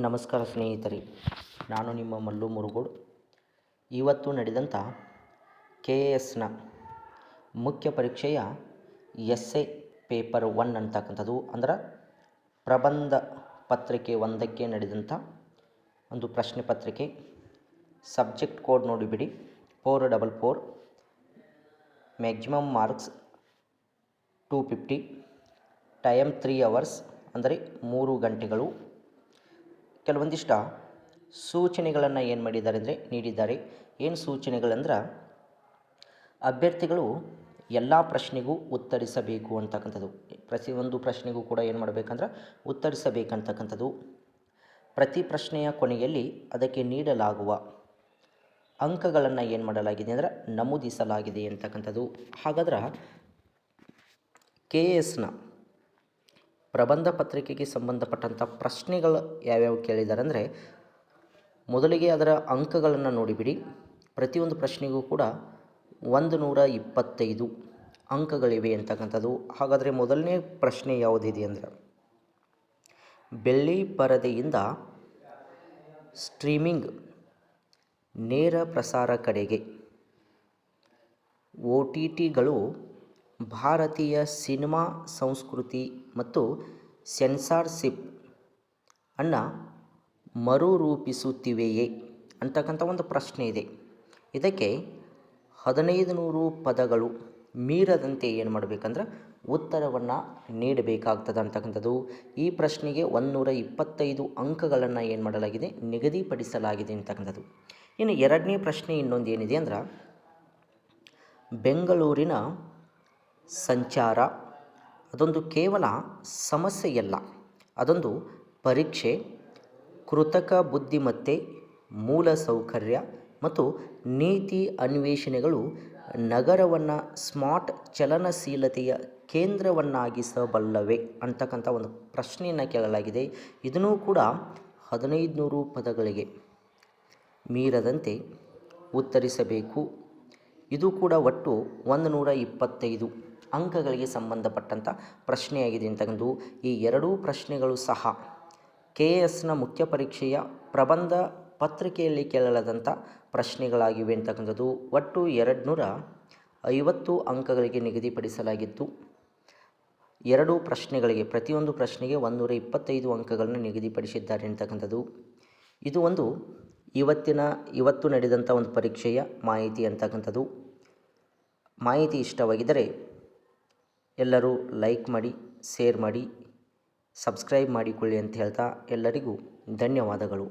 ನಮಸ್ಕಾರ ಸ್ನೇಹಿತರೆ, ನಾನು ನಿಮ್ಮ ಮಲ್ಲು ಮುರುಗೋಡ್. ಇವತ್ತು ನಡೆದಂಥ ಕೆ ಎ ಎಸ್ನ ಮುಖ್ಯ ಪರೀಕ್ಷೆಯ ಎಸ್ ಎ ಪೇಪರ್ ಒನ್ ಅಂತಕ್ಕಂಥದ್ದು, ಅಂದ್ರೆ ಪ್ರಬಂಧ ಪತ್ರಿಕೆ ಒಂದಕ್ಕೆ ನಡೆದಂಥ ಒಂದು ಪ್ರಶ್ನೆ ಪತ್ರಿಕೆ. Subject code ನೋಡಿಬಿಡಿ four double four, maximum marks two fifty, time three hours, ಅಂದರೆ ಮೂರು ಗಂಟೆಗಳು. ಕೆಲವೊಂದಿಷ್ಟ ಸೂಚನೆಗಳನ್ನು ಏನು ಮಾಡಿದ್ದಾರೆ ಅಂದರೆ ನೀಡಿದ್ದಾರೆ. ಏನು ಸೂಚನೆಗಳಂದ್ರೆ ಅಭ್ಯರ್ಥಿಗಳು ಎಲ್ಲ ಪ್ರಶ್ನೆಗೂ ಉತ್ತರಿಸಬೇಕು ಅಂತಕ್ಕಂಥದ್ದು. ಪ್ರತಿಯೊಂದು ಪ್ರಶ್ನೆಗೂ ಕೂಡ ಏನು ಮಾಡಬೇಕಂದ್ರೆ ಉತ್ತರಿಸಬೇಕಂತಕ್ಕಂಥದ್ದು. ಪ್ರತಿ ಪ್ರಶ್ನೆಯ ಕೊನೆಯಲ್ಲಿ ಅದಕ್ಕೆ ನೀಡಲಾಗುವ ಅಂಕಗಳನ್ನು ಏನು ಮಾಡಲಾಗಿದೆ ಅಂದರೆ ನಮೂದಿಸಲಾಗಿದೆ ಅಂತಕ್ಕಂಥದ್ದು. ಹಾಗಾದ್ರೆ ಕೆ ಎಸ್ನ ಪ್ರಬಂಧ ಪತ್ರಿಕೆಗೆ ಸಂಬಂಧಪಟ್ಟಂಥ ಪ್ರಶ್ನೆಗಳು ಯಾವ್ಯಾವ ಕೇಳಿದ್ದಾರೆ ಅಂದರೆ ಮೊದಲಿಗೆ ಅದರ ಅಂಕಗಳನ್ನು ನೋಡಿಬಿಡಿ. ಪ್ರತಿಯೊಂದು ಪ್ರಶ್ನೆಗೂ ಕೂಡ ಒಂದು ನೂರ ಇಪ್ಪತ್ತೈದು ಅಂಕಗಳಿವೆ ಅಂತಕ್ಕಂಥದ್ದು. ಹಾಗಾದರೆ ಮೊದಲನೇ ಪ್ರಶ್ನೆ ಯಾವುದಿದೆ ಅಂದರೆ ಬೆಳ್ಳಿ ಪರದೆಯಿಂದ ಸ್ಟ್ರೀಮಿಂಗ್ ನೇರ ಪ್ರಸಾರ ಕಡೆಗೆ ಓ ಟಿ ಟಿಗಳು ಭಾರತೀಯ ಸಿನಿಮಾ ಸಂಸ್ಕೃತಿ ಮತ್ತು ಸೆನ್ಸಾರ್ಶಿಪ್ ಅನ್ನು ಮರುರೂಪಿಸುತ್ತಿವೆಯೇ ಅಂತಕ್ಕಂಥ ಒಂದು ಪ್ರಶ್ನೆ ಇದೆ. ಇದಕ್ಕೆ ಹದಿನೈದು ನೂರು ಪದಗಳು ಮೀರದಂತೆ ಏನು ಮಾಡಬೇಕಂದ್ರೆ ಉತ್ತರವನ್ನು ನೀಡಬೇಕಾಗ್ತದೆ ಅಂತಕ್ಕಂಥದ್ದು. ಈ ಪ್ರಶ್ನೆಗೆ ಒಂದುನೂರ ಇಪ್ಪತ್ತೈದು ಅಂಕಗಳನ್ನು ಏನು ಮಾಡಲಾಗಿದೆ? ನಿಗದಿಪಡಿಸಲಾಗಿದೆ ಅಂತಕ್ಕಂಥದ್ದು. ಇನ್ನು ಎರಡನೇ ಪ್ರಶ್ನೆ ಇನ್ನೊಂದು ಏನಿದೆ ಅಂದ್ರೆ ಬೆಂಗಳೂರಿನ ಸಂಚಾರ. ಅದೊಂದು ಕೇವಲ ಸಮಸ್ಯೆಯಲ್ಲ, ಅದೊಂದು ಪರೀಕ್ಷೆ. ಕೃತಕ ಬುದ್ಧಿಮತ್ತೆ, ಮೂಲ ಸೌಕರ್ಯ ಮತ್ತು ನೀತಿ ಅನ್ವೇಷಣೆಗಳು ನಗರವನ್ನು ಸ್ಮಾರ್ಟ್ ಚಲನಶೀಲತೆಯ ಕೇಂದ್ರವನ್ನಾಗಿಸಬಲ್ಲವೆ ಅಂತಕ್ಕಂಥ ಒಂದು ಪ್ರಶ್ನೆಯನ್ನು ಕೇಳಲಾಗಿದೆ. ಇದನ್ನೂ ಕೂಡ ಹದಿನೈದು ನೂರು ಪದಗಳಿಗೆ ಮೀರದಂತೆ ಉತ್ತರಿಸಬೇಕು. ಇದು ಕೂಡ ಒಟ್ಟು ಒಂದು ನೂರ ಇಪ್ಪತ್ತೈದು. ಅಂಕಗಳಿಗೆ ಸಂಬಂಧಪಟ್ಟಂಥ ಪ್ರಶ್ನೆಯಾಗಿದೆ ಅಂತಕ್ಕಂಥದ್ದು ಈ ಎರಡೂ ಪ್ರಶ್ನೆಗಳು ಸಹ ಕೆ ಎಸ್ನ ಮುಖ್ಯ ಪರೀಕ್ಷೆಯ ಪ್ರಬಂಧ ಪತ್ರಿಕೆಯಲ್ಲಿ ಕೇಳಲಾದಂಥ ಪ್ರಶ್ನೆಗಳಾಗಿವೆ ಅಂತಕ್ಕಂಥದ್ದು ಒಟ್ಟು ಎರಡು ನೂರ ಐವತ್ತು ಅಂಕಗಳಿಗೆ ನಿಗದಿಪಡಿಸಲಾಗಿತ್ತು. ಎರಡು ಪ್ರಶ್ನೆಗಳಿಗೆ, ಪ್ರತಿಯೊಂದು ಪ್ರಶ್ನೆಗೆ ಒಂದೂರ ಇಪ್ಪತ್ತೈದು ಅಂಕಗಳನ್ನು ನಿಗದಿಪಡಿಸಿದ್ದಾರೆ ಅಂತಕ್ಕಂಥದ್ದು ಇದು ಒಂದು ಇವತ್ತಿನ, ಇವತ್ತು ನಡೆದಂಥ ಒಂದು ಪರೀಕ್ಷೆಯ ಮಾಹಿತಿ ಅಂತಕ್ಕಂಥದ್ದು ಮಾಹಿತಿ ಇಷ್ಟವಾಗಿದ್ದರೆ ಎಲ್ಲರೂ ಲೈಕ್ ಮಾಡಿ ಶೇರ್ ಮಾಡಿ ಸಬ್ಸ್ಕ್ರೈಬ್ ಮಾಡಿಕೊಳ್ಳಿ ಅಂತ ಹೇಳ್ತಾ ಎಲ್ಲರಿಗೂ ಧನ್ಯವಾದಗಳು.